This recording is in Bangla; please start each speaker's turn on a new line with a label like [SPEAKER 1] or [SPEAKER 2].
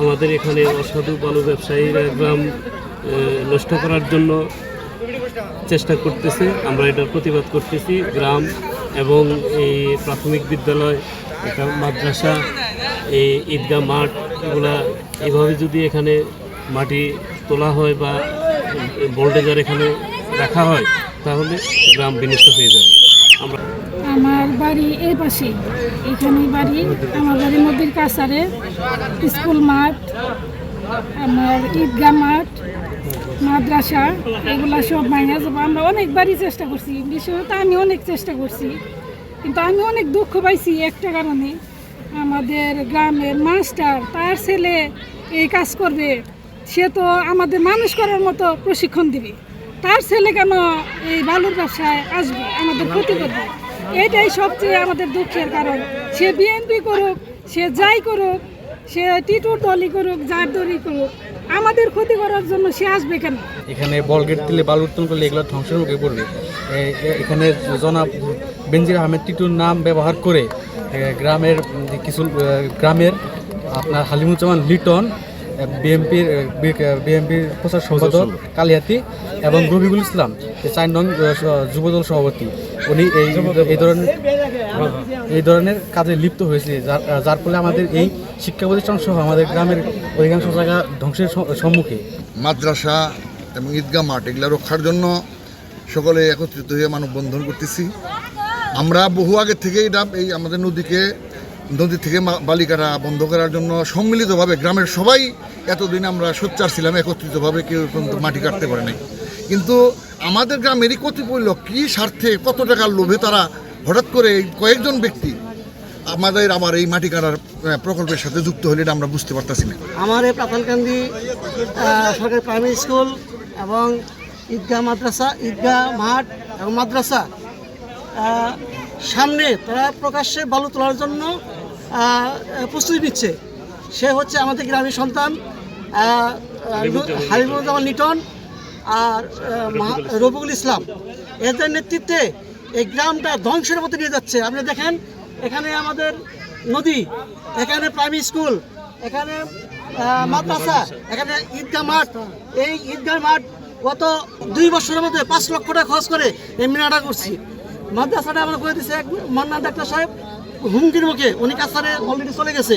[SPEAKER 1] আমাদের এখানে অসাধু বালু ব্যবসায়ীরা গ্রাম নষ্ট করার জন্য চেষ্টা করতেছে। আমরা এটার প্রতিবাদ করতেছি। গ্রাম এবং এই প্রাথমিক বিদ্যালয় একটা মাদ্রাসা, এই ঈদগাহ মাঠ, এগুলা এভাবে যদি এখানে মাটি তোলা হয় বা বোল্ডেজার এখানে রাখা হয়, তাহলে গ্রাম বিনষ্ট হয়ে যাবে। আমরা
[SPEAKER 2] বাড়ি এই পাশে। এখানেই বাড়ি। আমার বাড়ি নদীর কাছারে স্কুল মাঠ, আমার ঈদগাহ মাঠ, মাদ্রাসা, এগুলো সব মাইনা যাব। আমরা অনেকবারই চেষ্টা করছি। বিশেষত আমি অনেক চেষ্টা করছি। কিন্তু আমি অনেক দুঃখ পাইছি একটা কারণে। আমাদের গ্রামের মাস্টার, তার ছেলে এই কাজ করবে। সে তো আমাদের মানুষ করার মতো প্রশিক্ষণ দিবে। তার ছেলে কেন এই বালুর ব্যবসায় আসবে? আমাদের ক্ষতি করবে এটাই সবচেয়ে আমাদের দুঃখের কারণ। সে বিএনপি করুক, সে যাই করুক, সে টিটুর দলই করুক, যার দলই করুক, আমাদের ক্ষতি করার জন্য সে আসবে কেন?
[SPEAKER 3] এখানে বলগেট দিলে বালু উত্তোলন করলে এগুলো ধ্বংসের মুখে পড়বে। এখানে জনাব বেনজির আহমেদ টিটুর নাম ব্যবহার করে গ্রামের কিছু গ্রামের আপনার হালিমুজ্জামান লিটন বিএমপির বিএমপির প্রচার সম্পাদক কালিয়াতি এবং রবিকুল ইসলাম চার নং যুবদল সভাপতি। উনি এই এই ধরনের এই ধরনের কাজে লিপ্ত হয়েছে যার যার ফলে আমাদের এই শিক্ষা প্রতিষ্ঠান সহ আমাদের গ্রামের অধিকাংশ জায়গা ধ্বংসের সম্মুখে।
[SPEAKER 4] মাদ্রাসা এবং ঈদগাহ মাঠ এগুলা রক্ষার জন্য সকলে একত্রিত হয়ে মানববন্ধন করতেছি। আমরা বহু আগে থেকে এটা এই আমাদের নদীকে নদী থেকে বালিকারা বন্ধ করার জন্য সম্মিলিতভাবে গ্রামের সবাই এতদিন আমরা সোচ্চার ছিলাম, একত্রিতভাবে কেউ কিন্তু মাটি কাটতে পারে নাই। কিন্তু আমাদের গ্রামেরই কতিপয় লোক কী স্বার্থে কত টাকার লোভে তারা হঠাৎ করে কয়েকজন ব্যক্তি আমাদের আবার এই মাটি কাটার প্রকল্পের সাথে যুক্ত হলে আমরা বুঝতে পারতাছি না।
[SPEAKER 5] আমার এই প্রাথনকান্দি সরকারি প্রাইমারি স্কুল এবং ঈদগাহ মাদ্রাসা, ঈদগাহ মাঠ এবং মাদ্রাসা সামনে তারা প্রকাশ্যে বালু তোলার জন্য প্রস্তুতি নিচ্ছে। সে হচ্ছে আমাদের গ্রামের সন্তান আহ, হালিমুজ্জামান লিটন। আর রবিউল ইসলাম। এদের নেতৃত্বে এই গ্রামটা ধ্বংসের মতো নিয়ে যাচ্ছে। আপনি দেখেন এখানে আমাদের নদী এখানে প্রাইমারি স্কুল এখানে মাদ্রাসা। এখানে ঈদগাহ মাঠ। এই ঈদগাহ মাঠ গত দুই বছরের মধ্যে পাঁচ লক্ষ টাকা খরচ করে এই মিনাটা করছি। মাদ্রাসাটা আমরা করে দিচ্ছে এক মান্না ডাক্তার সাহেব। হুমকির মুখে উনি কাছারে অলরেডি চলে গেছে।